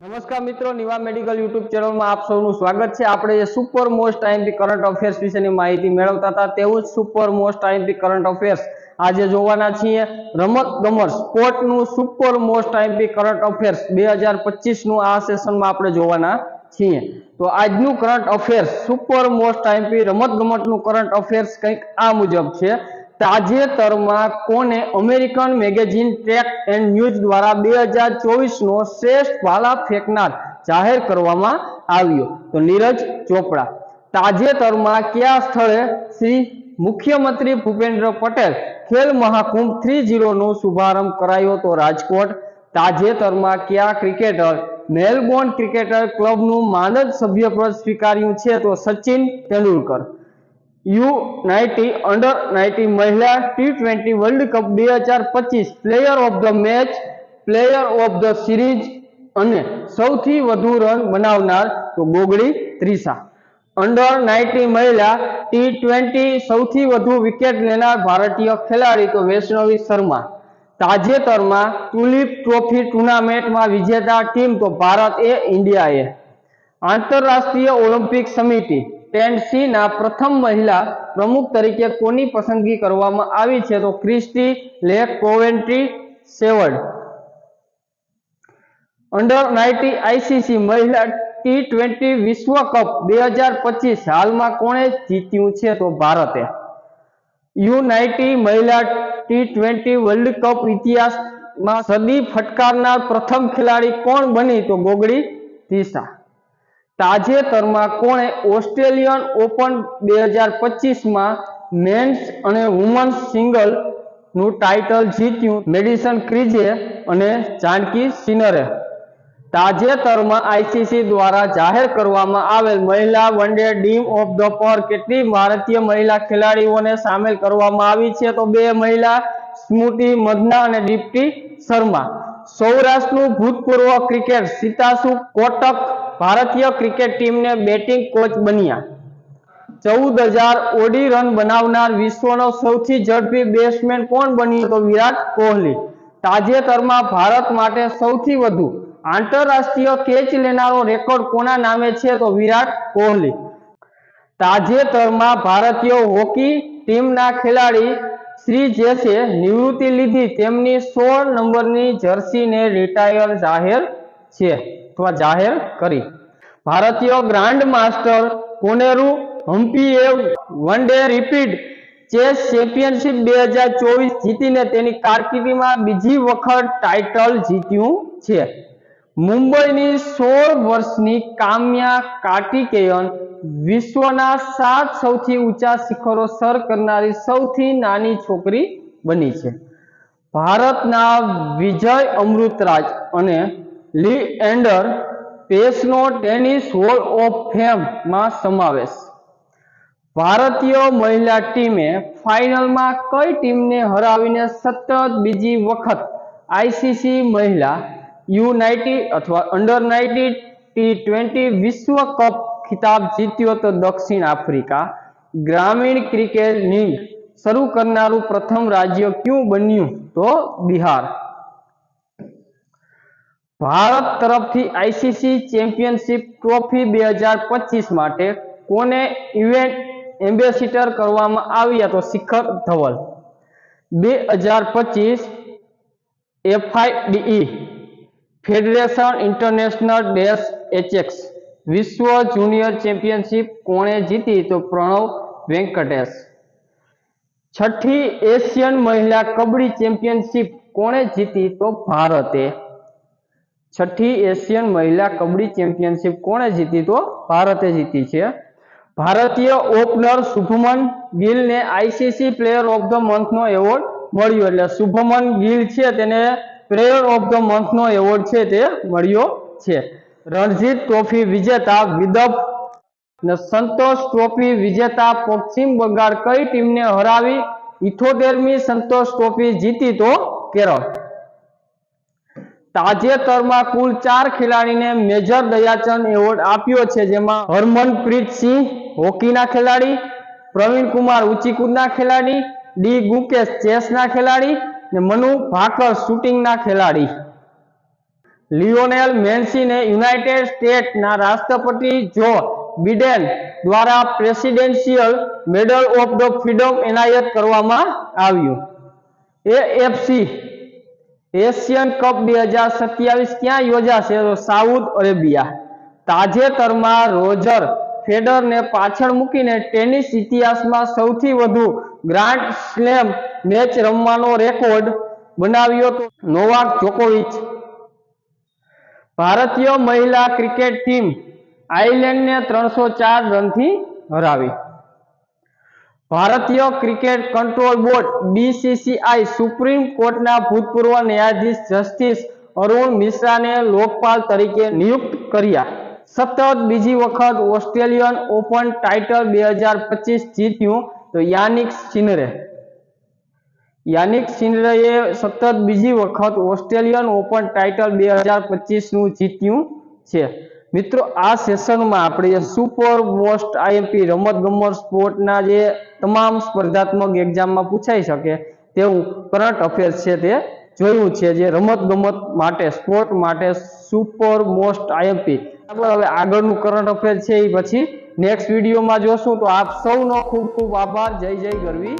નમસ્કાર મિત્રો, Niva medical YouTube ચેનલમાં આપ સૌનું સ્વાગત છે. આપણે જે super most IMP current affairs વિશેની માહિતી મેળવતા હતા, તેવું જ super most IMP current affairs આજે જોવાના છીએ. રમત ગમત સ્પોર્ટનું super most IMP current affairs બે હજાર પચીસનું આ સેશનમાં આપણે જોવાના છીએ. તો આજનું current affairs, super most IMP રમત ગમતનું કરંટ અફેર્સ કંઈક આ મુજબ છે. તાજેતરમાં કોને American magazine track and news દ્વારા બે હજાર ચોવીસનો શ્રેષ્ઠ ભાલા ફેંકનાર જાહેર કરવામાં આવ્યો? તો નીરજ ચોપડા. તાજેતરમાં કયા સ્થળે શ્રી મુખ્યમંત્રી ભૂપેન્દ્ર પટેલ ખેલ મહાકુંભ થ્રી ઝીરોનો શુભારંભ કરાયો તો રાજકોટ? તાજેતરમાં કયા ક્રિકેટર, મેલબોર્ન ક્રિકેટર ક્લબનું માનદ સભ્યપદ સ્વીકાર્યું છે? તો Sachin Tendulkar. U nineteen, under nineteen મહિલા ટી ટ્વેન્ટી વર્લ્ડ કપ બે હજાર પચીસ player of the match player of the series અને સૌથી વધુ રન બનાવનાર તો ગોગડી ત્રીસા. અંડર નાઇન્ટી મહિલા ટી ટ્વેન્ટી સૌથી વધુ વિકેટ લેનાર ભારતીય ખેલાડી તો વૈષ્ણવી શર્મા. તાજેતરમાં ટુલિપ ટ્રોફી ટુર્નામેન્ટમાં વિજેતા ટીમ તો ભારત એ ઇન્ડિયા એ આંતરરાષ્ટ્રીય ઓલિમ્પિક સમિતિ ટેન્સી પ્રથમ મહિલા પ્રમુખ તરીકે કોની પસંદગી કરવામાં આવી છે? તો Kirsty Leigh Coventry Seward. Under nineteen ICC મહિલા ટી ટ્વેન્ટી વિશ્વ કપ બે હજાર પચીસ હાલમાં કોણે જીત્યું છે? તો ભારતે. યુ નાઇન્ટી મહિલા ટી ટ્વેન્ટી વર્લ્ડ કપ ઇતિહાસમાં સદી ફટકારનાર પ્રથમ ખેલાડી કોણ બની? તો ગોગડી તીસા તાજેતરમાં કોણે ઓસ્ટ્રેલિયન ઓપન બે હજાર પચીસમાં મેન્સ અને વુમન્સ સિંગલનું ટાઇટલ જીત્યું મેડિસન ક્રીજે અને જાનકી સિનરે. તાજેતરમાં આઈસીસી દ્વારા જાહેર કરવામાં આવેલ મહિલા વનડે ટીમ ઓફ ધ પર કેટલી ભારતીય મહિલા ખેલાડીઓને સામેલ કરવામાં આવી છે તો બે મહિલા, સ્મૃતિ મદના અને દીપ્તિ શર્મા. સૌરાષ્ટ્રનું ભૂતપૂર્વ ક્રિકેટ સીતાસુ કોટક ભારતીય ક્રિકેટ ટીમને બેટિંગ કોચ બન્યા. ચૌદ હજાર ઓડી રન બનાવનાર વિશ્વનો સૌથી ઝડપી બેટ્સમેન કોણ બન્યો તો વિરાટ કોહલી. તાજેતરમાં ભારત માટે સૌથી વધુ આંતરરાષ્ટ્રીય કેચ લેનારો રેકોર્ડ કોના નામે છે તો વિરાટ કોહલી. તાજેતરમાં ભારતીય હોકી ટીમના ખેલાડી શ્રી જેસે નિવૃત્તિ લીધી. તેમની સોળ નંબરની જર્સીને રિટાયર જાહેર છે. અથવા જાહેર કરી. ભારતીય grand master Koneru હમ્પીએ one day rapid chess championship બે હજાર ચોવીસ જીતીને તેની કારકિર્દીમાં બીજી વખત ટાઇટલ જીત્યું છે. મુંબઈની સોળ વર્ષની કામ્યા કાર્તિકેયન વિશ્વના સાત સૌથી ઊંચા શિખરો સર કરનારી સૌથી નાની છોકરી બની છે. ભારતના વિજય અમૃતરાજ અને લી એન્ડર પેસનો ટેનિસ હોલ ઓફ ફેમમાં સમાવેશ. ભારતીય મહિલા ટીમે ફાઇનલમાં કઈ ટીમને હરાવીને સતત બીજી વખત આઈસીસી મહિલા યુ અથવા અંડર નાઇન્ટી ટી ટ્વેન્ટી વિશ્વ કપ ખિતાબ જીત્યો તો દક્ષિણ આફ્રિકા. ગ્રામીણ ક્રિકેટ લીગ શરૂ કરનારું પ્રથમ રાજ્ય કયું બન્યું તો બિહાર. ભારત તરફથી આઈસીસી ચેમ્પિયનશિપ ટ્રોફી બે હજાર પચીસ માટે કોને ઇવેન્ટ એમ્બેસિડર કરવામાં આવ્યા તો શિખર ધવલ? બે હજાર પચીસ FIDE, federation international dash HX, વિશ્વ જુનિયર ચેમ્પિયનશિપ કોણે જીતી તો પ્રણવ વેંકટેશ? છઠ્ઠી એશિયન મહિલા કબડ્ડી ચેમ્પિયનશિપ કોણે જીતી તો ભારતે છઠ્ઠી એશિયન મહિલા કબડ્ડી ચેમ્પિયનશિપ કોણે જીતી તો ભારતે જીતી છે. ભારતીય ઓપનર શુભમન ગિલને આઈસીસી પ્લેયર ઓફ ધ મંથનો એવોર્ડ મળ્યો એટલે શુભમન ગિલ છે તેને પ્લેયર ઓફ ધ મંથનો એવોર્ડ છે તે મળ્યો છે. રણજીત ટ્રોફી વિજેતા વિદર્ભ ને સંતોષ ટ્રોફી વિજેતા પશ્ચિમ બંગાળ કઈ ટીમને હરાવી ઇથોતેરમી સંતોષ ટ્રોફી જીતી તો કેરળ. તાજેતરમાં કુલ ચાર ખેલાડીને મેજર દયાચંદ એવોર્ડ આપ્યો છે, જેમાં હરમનપ્રીત સિંહ હોકીના ખેલાડી, પ્રવીણ કુમાર ઊંચીકૂદના ખેલાડી, ડી ગુકેશ ચેસના ખેલાડી ને મનુ ભાકર શૂટિંગના ખેલાડી. લિયોનેલ મેન્સીને યુનાઇટેડ સ્ટેટ્સના રાષ્ટ્રપતિ જો બિડેન દ્વારા presidential medal of the freedom એનાયત કરવામાં આવ્યું. એએફસી એશિયન કપ બે હજાર સત્યાવીસ ક્યાં યોજાશે? તો સાઉથ અરેબિયા. તાજેતરમાં રોજર ફેડરરને પાછળ મૂકીને ટેનિસ ઇતિહાસમાં સૌથી વધુ ગ્રાન્ડ સ્લેમ મેચ રમવાનો રેકોર્ડ બનાવ્યો તો નોવાક જોકોવિચ. ભારતીય મહિલા ક્રિકેટ ટીમ આઇલેન્ડને ત્રણસો ચાર રનથી હરાવી. ભારતીય cricket control board BCCI supreme કોર્ટના ભૂતપૂર્વ ન્યાયાધીશ જસ્ટિસ અરુણ મિશ્રાને લોકપાલ તરીકે નિયુક્ત કર્યા. સતત બીજી વખત ઓસ્ટ્રેલિયન ઓપન ટાઇટલ બે હજાર પચીસ જીત્યું તો યાનિક સિનરે યાનિક સિનરેએ સતત બીજી વખત ઓસ્ટ્રેલિયન ઓપન ટાઇટલ બે હજાર પચીસનું જીત્યું છે. મિત્રો, આ સેશનમાં આપણે સુપર મોસ્ટ આઈએમપી રમત ગમત સ્પોર્ટના જે તમામ સ્પર્ધાત્મક એક્ઝામમાં પૂછાઈ શકે તેવું કરંટ અફેર્સ છે તે જોયું છે જે રમત ગમત માટે સ્પોર્ટ માટે સુપર મોસ્ટ આઈએમપી હવે આગળનું કરંટ અફેર છે એ પછી નેક્સ્ટ વિડીયોમાં જોશું. તો આપ સૌનો ખૂબ ખૂબ આભાર. જય જય ગરવી.